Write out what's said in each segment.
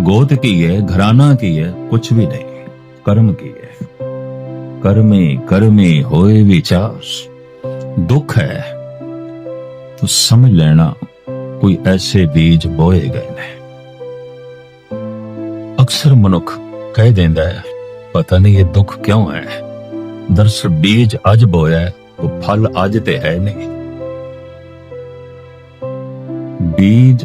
ਗੋਤ ਕੀ ਹੈ ਘਰਾਨਾ ਕੀ ਹੈ ਕੁਝ ਵੀ ਨਹੀਂ, ਕਰਮ ਕੀ ਹੈ ਕਰਮੇ ਕਰਮੇ ਹੋਏ ਵਿਚਾਰ, ਦੁੱਖ ਹੈ। ਤੂੰ ਸਮਝ ਲੈਣਾ, ਕੋਈ ਐਸੇ ਬੀਜ ਬੋਏ ਗਏ ਨੇ। ਅਕਸਰ ਮਨੁੱਖ ਕਹਿ ਦਿੰਦਾ ਹੈ, ਪਤਾ ਨਹੀਂ ਇਹ ਦੁੱਖ ਕਿਉਂ ਹੈ। ਦਰਸਲ ਬੀਜ ਅੱਜ ਬੋਇਆ ਉਹ ਫਲ ਅੱਜ ਤੇ ਹੈ ਨਹੀਂ। ਬੀਜ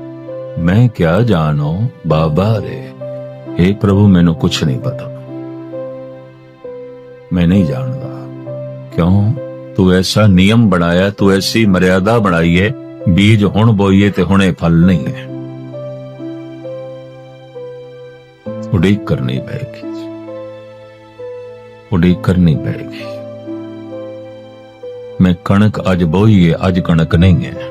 ਮੈਂ ਕਿਆ ਜਾਣੋ ਬਾਬਾ ਰੇ हे ਪ੍ਰਭੂ, ਮੈਨੂੰ ਕੁਛ ਨਹੀਂ ਪਤਾ। ਮੈਂ ਨਹੀਂ ਜਾਣਦਾ। ਕਿਉਂ? ਤੂੰ ਐਸਾ ਨਿਯਮ ਬਣਾਇਆ, ਤੂੰ ਐਸੀ ਮਰਿਆਦਾ ਬਣਾਈ ਹੈ ਬੀਜ ਹੁਣ ਬੋਈਏ ਤੇ ਹੁਣੇ ਫਲ ਨਹੀਂ ਹੈ। ਉਡੀਕ ਕਰਨੀ ਪਏਗੀ ਉਡੀਕ ਕਰਨੀ ਪਏਗੀ ਮੈਂ ਕਣਕ ਅੱਜ ਬੋਈਏ, ਅੱਜ ਕਣਕ ਨਹੀਂ ਹੈ।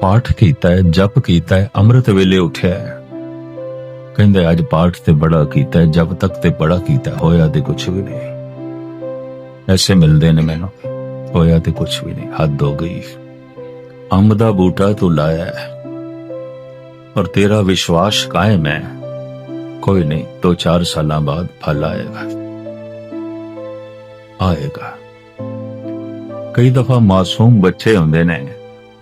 ਪਾਠ ਕੀਤਾ ਹੈ, ਜਪ ਕੀਤਾ ਹੈ, ਅੰਮ੍ਰਿਤ ਵੇਲੇ ਉੱਠਿਆ ਹੈ। ਕਹਿੰਦੇ, ਅੱਜ ਪਾਠ ਤੇ ਬੜਾ ਕੀਤਾ ਹੈ ਜਪ ਤੱਕ ਤੇ ਬੜਾ ਕੀਤਾ ਹੋਇਆ ਤੇ ਕੁਝ ਵੀ ਨਹੀਂ। ਐਸੇ ਮਿਲਦੇ ਨੇ ਮੈਨੂੰ, ਹੋਇਆ ਤੇ ਕੁਝ ਵੀ ਨਹੀਂ, ਹੱਦ ਹੋ ਗਈ। ਅੰਬ ਦਾ ਬੂਟਾ ਤੂੰ ਲਾਇਆ ਹੈ ਔਰ ਤੇਰਾ ਵਿਸ਼ਵਾਸ ਕਾਇਮ ਹੈ। ਕੋਈ ਨਹੀਂ, ਦੋ ਚਾਰ ਸਾਲਾਂ ਬਾਅਦ ਫਲ ਆਏਗਾ। ਆਏਗਾ। ਕਈ ਦਫਾ ਮਾਸੂਮ ਬੱਚੇ ਹੁੰਦੇ ਨੇ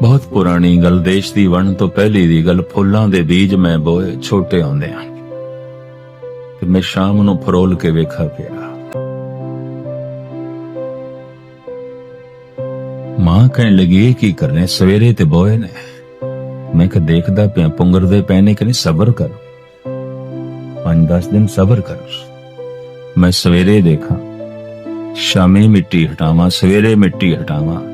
ਬਹੁਤ ਪੁਰਾਣੀ ਗੱਲ ਦੇਸ਼ ਦੀ ਵੰਡ ਤੋਂ ਪਹਿਲੀ ਦੀ ਗੱਲ, ਫੁੱਲਾਂ ਦੇ ਬੀਜ ਮੈਂ ਬੋਏ ਛੋਟੇ ਹੁੰਦੇ ਆ ਤੇ ਮੈਂ ਸ਼ਾਮ ਨੂੰ ਫਰੋਲ ਕੇ ਵੇਖਾ ਪਿਆ ਮਾਂ ਕਹਿਣ ਲੱਗੀ ਕੀ ਕਰਨੇ ਸਵੇਰੇ ਤੇ ਬੋਏ ਨੇ। ਮੈਂ ਕਿ ਦੇਖਦਾ ਪਿਆ, ਪੁੰਗਰਦੇ ਪਏ ਨੇ ਕਿ ਨਹੀਂ? ਸਬਰ ਕਰ। ਪੰਜ 10 ਦਿਨ ਸਬਰ ਕਰ। ਮੈਂ ਸਵੇਰੇ ਦੇਖਾਂ, ਸ਼ਾਮੀ ਮਿੱਟੀ ਹਟਾਵਾਂ, ਸਵੇਰੇ ਮਿੱਟੀ ਹਟਾਵਾਂ।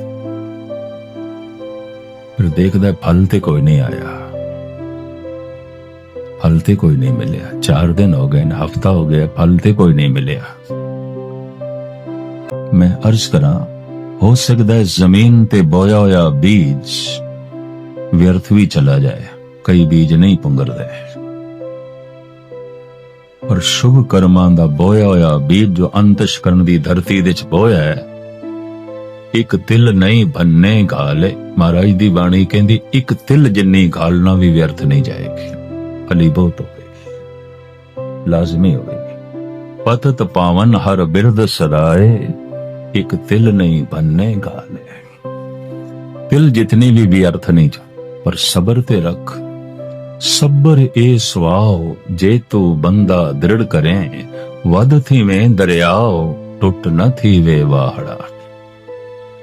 ਫਿਰ ਦੇਖਦਾ ਫਲ ਤੇ ਕੋਈ ਨਹੀਂ ਆਇਆ ਫਲ ਤੇ ਕੋਈ ਨਹੀਂ ਮਿਲਿਆ 4 ਦਿਨ ਹੋ ਗਏ ਹਫਤਾ ਹੋ ਗਿਆ ਫਲ ਤੇ ਕੋਈ ਨਹੀਂ ਮਿਲਿਆ ਮੈਂ ਅਰਜ਼ ਕਰਾਂ ਹੋ ਸਕਦਾ ਹੈ ਜ਼ਮੀਨ ਤੇ ਬੋਇਆ ਹੋਇਆ ਬੀਜ ਵਿਅਰਥ ਵੀ ਚਲਾ ਜਾਏ ਕਈ ਬੀਜ ਨਹੀਂ ਪੁੰਗਰਦੇ ਪਰ ਸ਼ੁਭ ਕਰਮਾਂ ਦਾ ਬੋਇਆ ਹੋਇਆ ਬੀਜ ਜੋ ਅੰਤਸ਼ਕਰਨ ਦੀ ਧਰਤੀ ਦੇ ਚ ਬੋਇਆ ਹੈ ਇੱਕ ਤਿਲ ਨਹੀਂ ਬੰਨੇ ਗਾਲੇ। ਮਹਾਰਾਜ ਦੀ ਬਾਣੀ ਕਹਿੰਦੀ, ਇੱਕ ਤਿਲ ਜਿੰਨੀ ਗਾਲਣਾ ਵੀ ਵਿਅਰਥ ਨਹੀਂ ਜਾਏਗੀ। ਫਲੀ ਬਹੁਤ ਹੋਵੇਗੀ ਲਾਜ਼ਮੀ ਹੋਵੇਗੀ ਪਤਤ ਪਾਵਨ ਹਰ ਬਿਰਦ ਸਦਾਏ ਇੱਕ ਤਿਲ ਨਹੀਂ ਬੰਨੇ ਗਾਲੇ। ਤਿਲ ਜਿਤਨੀ ਵੀ ਵਿਅਰਥ ਨਹੀਂ ਜਾ, ਪਰ ਸਬਰ ਤੇ ਰੱਖ। ਸਬਰ ਏ ਸਵਾਓ ਜੇ ਤੂੰ ਬੰਦਾ ਦ੍ਰਿੜ ਕਰੇ ਵਦ ਥੀਵੇਂ ਦਰਿਆਓ ਟੁੱਟ ਨ ਥੀਵੇ ਵਾਹੜਾ।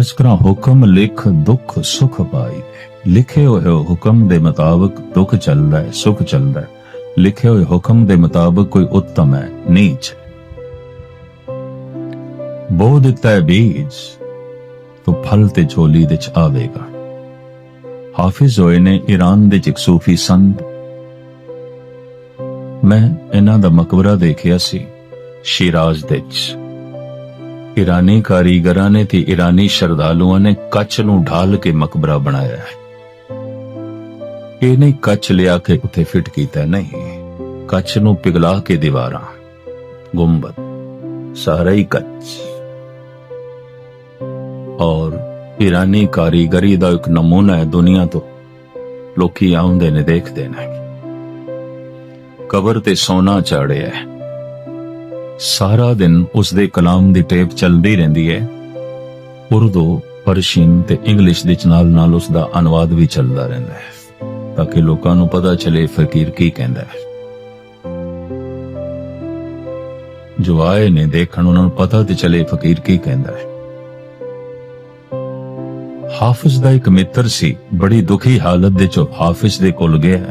ਤੋ ਹੁਕਮ ਲਿਖ ਦੁੱਖ ਸੁਖ ਪਾਈ। ਲਿਖੇ ਹੋਏ ਹੁਕਮ ਦੇ ਮੁਤਾਬਕ ਦੁੱਖ ਚੱਲਦਾ ਹੈ, ਸੁਖ ਚੱਲਦਾ ਹੈ। ਲਿਖੇ ਹੋਏ ਹੁਕਮ ਦੇ ਮੁਤਾਬਕ ਕੋਈ ਉੱਤਮ ਹੈ, ਨੀਚ। ਬੋ ਦਿੱਤਾ ਹੈ ਬੀਜ, ਤੋ ਫਲ ਤੇ ਝੋਲੀ ਦੇ ਚ ਆਵੇਗਾ। ਹਾਫਿਜ਼ ਹੋਏ ਨੇ ਈਰਾਨ ਦੇ ਚ ਇੱਕ ਸੂਫੀ ਸੰਤ। ਮੈਂ ਇਹਨਾਂ ਦਾ ਮਕਬਰਾ ਦੇਖਿਆ ਸੀ, ਸ਼ਿਰਾਜ਼ ਦੇ ਚ। ਈਰਾਨੀ ਕਾਰੀਗਰਾਂ ਨੇ ਤੇ ਈਰਾਨੀ ਸ਼ਰਧਾਲੂਆਂ ਨੇ ਕੱਚ ਨੂੰ ਢਾਲ ਕੇ ਮਕਬਰਾ ਬਣਾਇਆ ਹੈ। ਇਹ ਨਹੀਂ ਕੱਚ ਲਿਆ ਕੇ ਉੱਥੇ ਫਿੱਟ ਕੀਤਾ ਨਹੀਂ, ਕੱਚ ਨੂੰ ਪਿਘਲਾ ਕੇ ਦੀਵਾਰਾਂ, ਗੁੰਬਦ, ਸਾਰਾ ਹੀ ਕੱਚ। ਔਰ ਈਰਾਨੀ ਕਾਰੀਗਰੀ ਦਾ ਇੱਕ ਨਮੂਨਾ ਹੈ ਦੁਨੀਆ ਤੋਂ, ਲੋਕੀ ਆਉਂਦੇ ਨੇ ਦੇਖਦੇ ਨੇ। ਕਬਰ ਤੇ ਸੋਨਾ ਚਾੜਿਆ ਹੈ। ਸਾਰਾ ਦਿਨ ਉਸ ਦੇ ਕਲਾਮ ਦੀ ਟੇਪ ਚੱਲਦੀ ਰਹਿੰਦੀ ਹੈ। ਉਰਦੂ, ਪਰਸ਼ੀਨ ਤੇ ਇੰਗਲਿਸ਼ ਦੇ ਨਾਲ ਨਾਲ ਉਸ ਦਾ ਅਨੁਵਾਦ ਵੀ ਚੱਲਦਾ ਰਹਿੰਦਾ ਹੈ, ਤਾਂ ਕਿ ਲੋਕਾਂ ਨੂੰ ਪਤਾ ਚੱਲੇ ਫਕੀਰ ਕੀ ਕਹਿੰਦਾ ਹੈ। ਜੋ ਆਏ ਨੇ ਦੇਖਣ, ਉਹਨਾਂ ਨੂੰ ਪਤਾ ਤੇ ਚੱਲੇ ਫਕੀਰ ਕੀ ਕਹਿੰਦਾ ਹੈ। ਹਾਫਿਜ਼ ਦਾ ਇੱਕ ਮਿੱਤਰ ਸੀ, ਬੜੀ ਦੁਖੀ ਹਾਲਤ ਦੇ ਚ ਹਾਫਿਜ਼ ਦੇ ਕੋਲ ਗਿਆ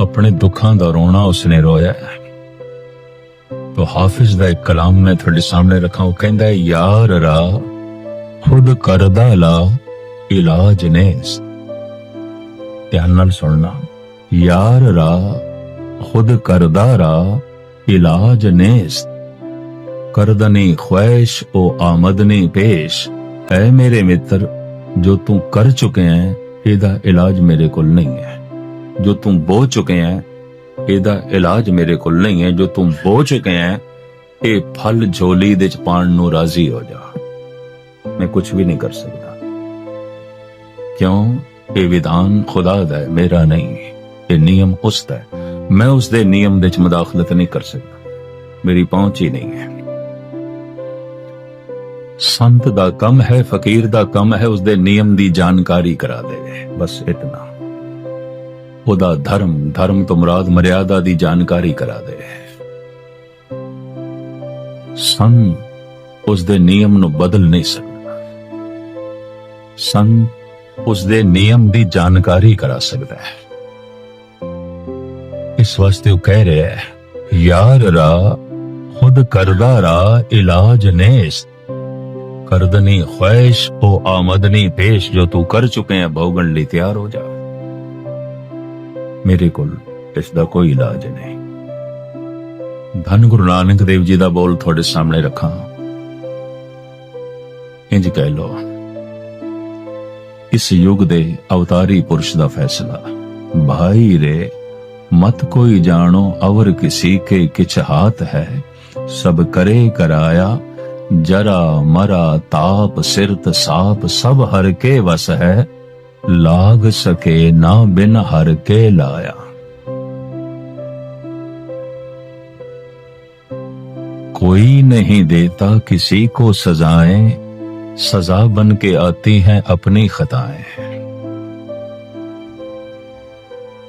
ਆਪਣੇ ਦੁੱਖਾਂ ਦਾ ਰੋਣਾ ਉਸਨੇ ਰੋਇਆ ਤੋਂ ਹਾਫਿਜ਼ ਦਾ ਇੱਕ ਕਲਾਮ ਮੈਂ ਤੁਹਾਡੇ ਸਾਹਮਣੇ ਰੱਖਾਂ, ਉਹ ਕਹਿੰਦਾ ਹੈ, ਯਾਰ ਰਾ, ਖੁਦ ਕਰਦਾ ਲਾ, ਇਲਾਜ ਨੇਸ। ਧਿਆਨ ਨਾਲ ਸੁਣਨਾ, ਯਾਰ ਰਾ, ਖੁਦ ਕਰਦਾ ਰਾ, ਇਲਾਜ ਨੇਸ। ਕਰਦਨੇ ਖੁਆਇਸ਼, ਉਹ ਆਮਦਨੇ ਪੇਸ਼। ਐ ਮੇਰੇ ਮਿੱਤਰ, ਜੋ ਤੂੰ ਕਰ ਚੁੱਕੇ ਹੈ, ਇਹਦਾ ਇਲਾਜ ਮੇਰੇ ਕੋਲ ਨਹੀਂ ਹੈ। ਜੋ ਤੂੰ ਬੋ ਚੁੱਕੇ ਹੈ ਇਹਦਾ ਇਲਾਜ ਮੇਰੇ ਕੋਲ ਨਹੀਂ ਹੈ, ਜੋ ਤੂੰ ਬੋ ਚੁੱਕੇ ਹੈ, ਇਹ ਫਲ ਝੋਲੀ ਦੇ ਚ ਪਾਣ ਨੂੰ ਰਾਜ਼ੀ ਹੋ ਜਾ। ਮੈਂ ਕੁਝ ਵੀ ਨਹੀਂ ਕਰ ਸਕਦਾ। ਕਿਉਂ? ਇਹ ਵਿਧਾਨ ਖੁਦਾ ਦਾ ਹੈ, ਮੇਰਾ ਨਹੀਂ। ਇਹ ਨਿਯਮ ਉਸ ਦਾ ਹੈ। ਮੈਂ ਉਸ ਦੇ ਨਿਯਮ ਦੇ ਚ ਮਦਾਖਲਤ ਨਹੀਂ ਕਰ ਸਕਦਾ। ਮੇਰੀ ਪਹੁੰਚ ਹੀ ਨਹੀਂ ਹੈ। ਸੰਤ ਦਾ ਕੰਮ ਹੈ, ਫਕੀਰ ਦਾ ਕੰਮ ਹੈ, ਉਸ ਦੇ ਨਿਯਮ ਦੀ ਜਾਣਕਾਰੀ ਕਰਾ ਦੇਵੇ ਬਸ ਇਤਨਾ। ਉਹਦਾ ਧਰਮ ਧਰਮ ਤੋਂ ਮੁਰਾਦ ਮਰਿਆਦਾ ਦੀ ਜਾਣਕਾਰੀ ਕਰਾ ਦੇ। ਸੰ ਉਸ ਦੇ ਨਿਯਮ ਨੂੰ ਬਦਲ ਨਹੀਂ ਸਕਦਾ। ਸੰ ਉਸ ਦੇ ਨਿਯਮ ਦੀ ਜਾਣਕਾਰੀ ਕਰਾ ਸਕਦਾ ਹੈ। ਇਸ ਵਾਸਤੇ ਉਹ ਕਹਿ ਰਿਹਾ ਹੈ, ਯਾਰ ਰਾ, ਖੁਦ ਕਰਦਾ ਰਾ, ਇਲਾਜ ਨੇਸ। ਕਰਦਨੀ ਖੁਆਇਸ਼, ਉਹ ਆਮਦਨੀ ਪੇਸ਼ ਜੋ ਤੂੰ ਕਰ ਚੁੱਕੇ ਹੈ ਭੋਗਣ ਲਈ ਤਿਆਰ ਹੋ ਜਾ। ਮੇਰੇ ਕੋਲ ਇਸ ਦਾ ਕੋਈ ਇਲਾਜ ਨਹੀਂ। ਧੰਨ ਗੁਰੂ ਨਾਨਕ ਦੇਵ ਜੀ ਦਾ ਬੋਲ ਤੁਹਾਡੇ ਸਾਹਮਣੇ ਰੱਖਾਂ। ਇੰਜ ਕਹਿ ਲੋ ਇਸ ਯੁੱਗ ਦੇ ਅਵਤਾਰੀ ਪੁਰਸ਼ ਦਾ ਫੈਸਲਾ, ਭਾਈ ਰੇ, ਮਤ ਕੋਈ ਜਾਣੋ ਅਵਰ ਕਿਸੀ ਕੇ ਕਿਛ ਹਾਥ ਹੈ, ਸਭ ਕਰੇ ਕਰਾਇਆ, ਜਰਾ ਮਰਾ ਤਾਪ ਸਿਰਤ ਸਾਪ ਸਭ ਹਰ ਕੇ ਵਸ ਹੈ ਲਾਗ ਸਕੇ ਨਾ ਬਿਨ ਹਰ ਕੇ ਲਾਇਆ कोई नहीं देता किसी को सजाएं सजा बन के आती हैं अपनी खताएं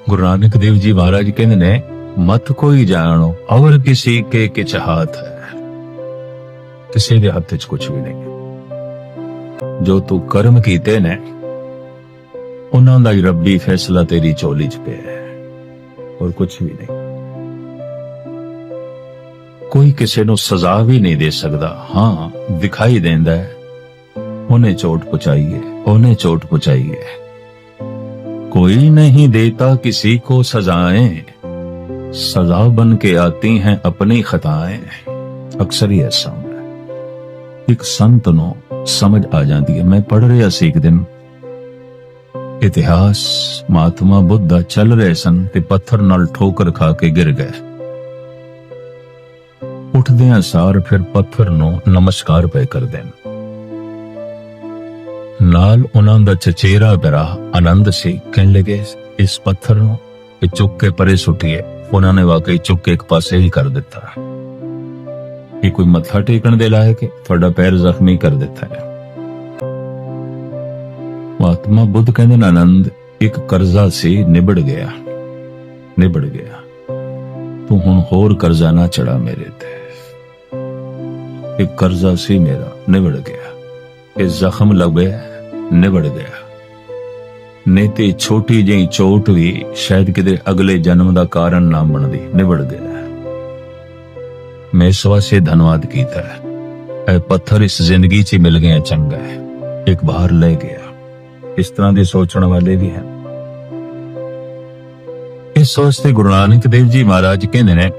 ਗੁਰੂ ਨਾਨਕ ਦੇਵ ਜੀ ਮਹਾਰਾਜ ਕਹਿੰਦੇ ਨੇ ਮਤ ਕੋਈ ਜਾਣੋ ਔਰ ਕਿਸੇ ਕੇ ਕਿਛ ਹੱਥ ਹੈ ਕਿਸੇ ਦੇ ਹੱਥ 'ਚ ਕੁਝ ਵੀ ਨਹੀਂ ਜੋ ਤੂੰ ਕਰਮ ਕੀਤੇ ਨੇ ਉਹਨਾਂ ਦਾ ਹੀ ਰੱਬੀ ਫੈਸਲਾ ਤੇਰੀ ਝੋਲੀ 'ਚ ਪਿਆ ਹੈ ਹੋਰ ਕੁਝ ਵੀ ਨਹੀਂ ਕੋਈ ਕਿਸੇ ਨੂੰ ਸਜ਼ਾ ਵੀ ਨਹੀਂ ਦੇ ਸਕਦਾ ਹਾਂ ਦਿਖਾਈ ਦਿੰਦਾ ਹੈ ਉਹਨੇ ਚੋਟ ਪਹੁੰਚਾਈ ਹੈ ਉਹਨੇ ਚੋਟ ਪਹੁੰਚਾਈ ਹੈ कोई नहीं देता किसी को सजाएं सजा बन के आती हैं अपनी खताएं ਅਕਸਰ ਹੀ ਐਸਾ ਹੁੰਦਾ ਹੈ ਇੱਕ ਸੰਤ ਨੂੰ ਸਮਝ ਆ ਜਾਂਦੀ ਹੈ ਮੈਂ ਪੜ ਰਿਹਾ ਸੀ ਇੱਕ ਦਿਨ ਇਤਿਹਾਸ, ਮਹਾਤਮਾ ਬੁੱਧਾ ਚੱਲ ਰਹੇ ਸਨ ਤੇ ਪੱਥਰ ਨਾਲ ਠੋਕਰ ਖਾ ਕੇ ਗਿਰ ਗਏ। ਉੱਠਦਿਆਂ ਸਾਰ ਫਿਰ ਪੱਥਰ ਨੂੰ ਨਮਸਕਾਰ ਪਏ ਕਰਦੇ ਨੇ ਨਾਲ ਉਹਨਾਂ ਦਾ ਚਚੇਰਾ ਬਰਾ ਆਨੰਦ ਸੀ ਕਹਿਣ ਲੱਗੇ, ਇਸ ਪੱਥਰ ਨੂੰ ਇਹ ਚੁੱਕ ਕੇ ਪਰੇ ਸੁੱਟੀਏ। ਉਹਨਾਂ ਨੇ ਵਾਕਈ ਚੁੱਕ ਕੇ ਇੱਕ ਪਾਸੇ ਹੀ ਕਰ ਦਿੱਤਾ। ਇਹ ਕੋਈ ਮੱਥਾ ਟੇਕਣ ਦੇ ਲਾਇਕ ਹੈ? ਤੁਹਾਡਾ ਪੈਰ ਜ਼ਖਮੀ ਕਰ ਦਿੱਤਾ ਹੈ। ਮਹਾਤਮਾ ਬੁੱਧ ਕਹਿੰਦੇ ਨੇ, ਆਨੰਦ ਇੱਕ ਕਰਜ਼ਾ ਸੀ, ਨਿਬੜ ਗਿਆ। ਨਿਬੜ ਗਿਆ। ਤੂੰ ਹੁਣ ਹੋਰ ਕਰਜ਼ਾ ਨਾ ਚੜਾ ਮੇਰੇ ਤੇ। ਇੱਕ ਕਰਜ਼ਾ ਸੀ ਮੇਰਾ, ਨਿਬੜ ਗਿਆ। ਇਹ ਜ਼ਖਮ ਲੱਗਿਆ ਨਿਬੜ ਗਿਆ। ਨਹੀਂ ਤੇ ਛੋਟੀ ਜਿਹੀ ਚੋਟ ਵੀ ਸ਼ਾਇਦ ਕਿਤੇ ਅਗਲੇ ਜਨਮ ਦਾ ਕਾਰਨ ਨਾ ਬਣਦੀ, ਨਿਬੜ ਗਿਆ। ਮੈਂ ਇਸ ਵਾਸਤੇ ਧੰਨਵਾਦ ਕੀਤਾ। ਹੈ ਇਹ ਪੱਥਰ ਇਸ ਜ਼ਿੰਦਗੀ 'ਚ ਮਿਲ ਗਿਆ ਚੰਗਾ। ਹੈ ਇੱਕ ਬਾਹਰ ਲੈ ਗਿਆ। ਇਸ ਤਰ੍ਹਾਂ ਦੇ ਸੋਚਣ ਵਾਲੇ ਵੀ ਹਨ ਇਸ ਵਾਸਤੇ ਗੁਰੂ ਨਾਨਕ ਦੇਵ ਜੀ ਮਹਾਰਾਜ ਕਹਿੰਦੇ ਨੇ,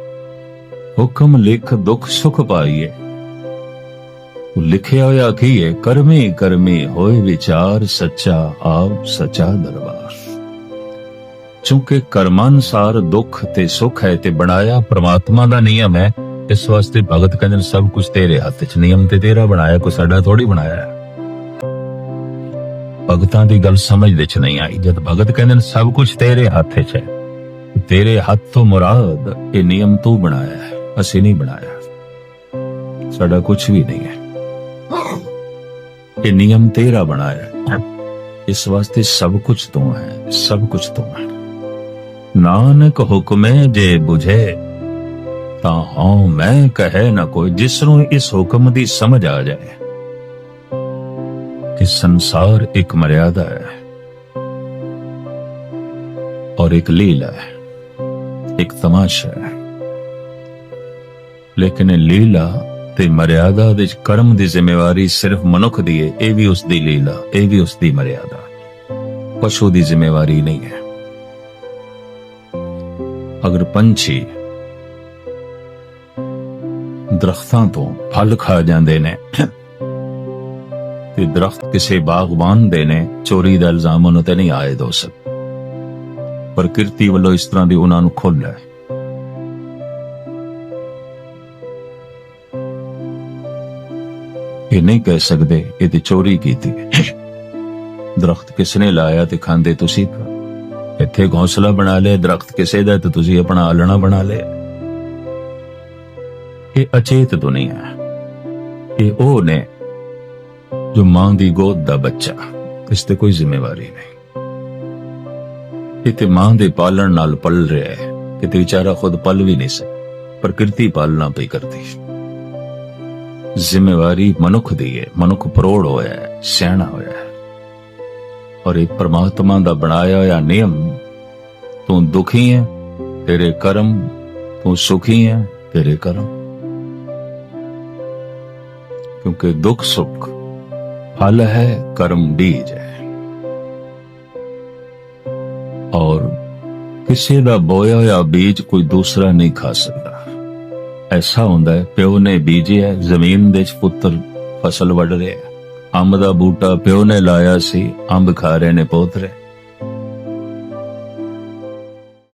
ਹੁਕਮ ਲਿਖ, ਦੁੱਖ ਸੁਖ ਪਾਈਏ। ਉਹ ਲਿਖਿਆ ਹੋਇਆ ਕੀ ਹੈ ਕਰਮੀ ਕਰਮੀ ਹੋਏ ਵਿਚਾਰ, ਸੱਚਾ ਆਪ, ਸੱਚਾ ਦਰਬਾਰ। ਚੁੰਕੇ ਕਰਮਾਨੁਸਾਰ ਦੁੱਖ ਤੇ ਸੁਖ ਹੈ ਤੇ ਬਣਾਇਆ ਪ੍ਰਮਾਤਮਾ ਦਾ ਨਿਯਮ ਹੈ। ਇਸ ਵਾਸਤੇ ਭਗਤ ਕਹਿੰਦੇ ਨੇ, ਸਭ ਕੁਝ ਤੇਰੇ ਹੱਥ 'ਚ, ਨਿਯਮ ਤੇ ਤੇਰਾ ਬਣਾਇਆ, ਕੋਈ ਸਾਡਾ ਥੋੜੀ ਬਣਾਇਆ ਭਗਤਾਂ ਦੀ ਗੱਲ ਸਮਝ ਵਿੱਚ ਨਹੀਂ ਆਈ। ਜਦ ਭਗਤ ਕਹਿੰਦੇ ਨੇ, ਸਭ ਕੁਝ ਤੇਰੇ ਹੱਥ 'ਚ ਹੈ। ਤੇਰੇ ਹੱਥ ਤੋਂ ਮੁਰਾਦ ਇਹ ਨਿਯਮ ਤੂੰ ਬਣਾਇਆ ਹੈ। ਅਸੀਂ ਨਹੀਂ ਬਣਾਇਆ। ਸਾਡਾ ਕੁਝ ਵੀ ਨਹੀਂ ਹੈ। ਇਹ ਨਿਯਮ ਤੇਰਾ ਬਣਾਇਆ ਇਸ ਵਾਸਤੇ ਸਭ ਕੁਝ ਤੂੰ ਹੈ। ਸਭ ਕੁਝ ਤੂੰ ਹੈ। ਨਾਨਕ ਹੁਕਮੇ ਜੇ ਬੁਝੇ, ਤਾਂ ਹਾਂ ਮੈਂ ਕਹੇ ਨਾ ਕੋਈ, ਜਿਸ ਨੂੰ ਇਸ ਹੁਕਮ ਦੀ ਸਮਝ ਆ ਜਾਏ। ਕਿ ਸੰਸਾਰ ਇੱਕ ਮਰਿਆਦਾ ਹੈ ਔਰ ਇੱਕ ਲੀਲਾ ਹੈ, ਇੱਕ ਤਮਾਸ਼ਾ ਹੈ। ਲੇਕਿਨ ਇਹ ਲੀਲਾ ਤੇ ਮਰਿਆਦਾ ਦੇ ਵਿੱਚ ਕਰਮ ਦੀ ਜ਼ਿੰਮੇਵਾਰੀ ਸਿਰਫ ਮਨੁੱਖ ਦੀ ਹੈ, ਇਹ ਵੀ ਉਸ ਦੀ ਲੀਲਾ, ਇਹ ਵੀ ਉਸ ਦੀ ਮਰਿਆਦਾ। ਪਸ਼ੂ ਦੀ ਜ਼ਿੰਮੇਵਾਰੀ ਨਹੀਂ ਹੈ। ਅਗਰ ਪੰਛੀ ਦਰਖਤਾਂ ਤੋਂ ਫਲ ਖਾ ਜਾਂਦੇ ਨੇ ਤੇ ਦਰਖਤ ਕਿਸੇ ਬਾਗਬਾਨ ਦੇ ਨੇ, ਚੋਰੀ ਦਾ ਇਲਜ਼ਾਮ ਉਹਨਾਂ ਤੇ ਨਹੀਂ ਆਇਦ ਹੋ ਸਕਦਾ ਪ੍ਰਕਿਰਤੀ ਵੱਲੋਂ ਇਸ ਤਰ੍ਹਾਂ ਦੀ ਉਹਨਾਂ ਨੂੰ ਖੁੱਲ੍ਹ ਹੈ। ਇਹ ਨਹੀਂ ਕਹਿ ਸਕਦੇ ਇਹ ਤੇ ਚੋਰੀ ਕੀਤੀ। ਦਰਖਤ ਕਿਸ ਨੇ ਲਾਇਆ ਤੇ ਖਾਂਦੇ ਤੁਸੀਂ ਇੱਥੇ ਘੋਂਸਲਾ ਬਣਾ ਲਿਆ, ਦਰਖਤ ਕਿਸੇ ਦਾ ਤੇ ਤੁਸੀਂ ਆਪਣਾ ਆਲਣਾ ਬਣਾ ਲਿਆ। ਇਹ ਅਚੇਤ ਦੁਨੀਆ ਹੈ। ਇਹ ਉਹ ਨੇ ਜੋ ਮਾਂ ਦੀ ਗੋਦ ਦਾ ਬੱਚਾ, ਇਸ ਤੇ ਕੋਈ ਜ਼ਿੰਮੇਵਾਰੀ ਨਹੀਂ। ਇਹ ਤੇ ਮਾਂ ਦੇ ਪਾਲਣ ਨਾਲ ਪਲ ਰਿਹਾ ਹੈ ਕਿਤੇ ਵਿਚਾਰਾ ਖੁਦ ਪਲ ਵੀ ਨਹੀਂ ਸਕ, ਪ੍ਰਕਿਰਤੀ ਪਾਲਣਾ ਪਈ ਕਰਦੀ। ਜ਼ਿੰਮੇਵਾਰੀ ਮਨੁੱਖ ਦੀ ਹੈ, ਮਨੁੱਖ ਪਰੋੜ ਹੋਇਆ ਹੈ, ਸਿਆਣਾ ਹੋਇਆ ਹੈ। ਔਰ ਇਹ ਪ੍ਰਮਾਤਮਾ ਦਾ ਬਣਾਇਆ ਹੋਇਆ ਨਿਯਮ, ਤੂੰ ਦੁਖੀ ਹੈ, ਤੇਰੇ ਕਰਮ, ਤੂੰ ਸੁਖੀ ਹੈ, ਤੇਰੇ ਕਰਮ। ਕਿਉਂਕਿ ਦੁੱਖ ਸੁੱਖ ਫਲ ਹੈ ਕਰਮ ਬੀਜ ਹੈ ਔਰ ਕਿਸੇ ਦਾ ਬੋਇਆ ਹੋਇਆ ਬੀਜ ਕੋਈ ਦੂਸਰਾ ਨਹੀਂ ਖਾ ਸਕਦਾ ਐਸਾ ਹੁੰਦਾ ਹੈ ਪਿਓ ਨੇ ਬੀਜਿਆ ਜ਼ਮੀਨ ਦੇ ਵਿੱਚ ਪੁੱਤਰ ਫਸਲ ਵੱਢ ਰਿਹਾ ਅੰਬ ਦਾ ਬੂਟਾ ਪਿਓ ਨੇ ਲਾਇਆ ਸੀ ਅੰਬ ਖਾ ਰਹੇ ਨੇ ਪੋਤਰੇ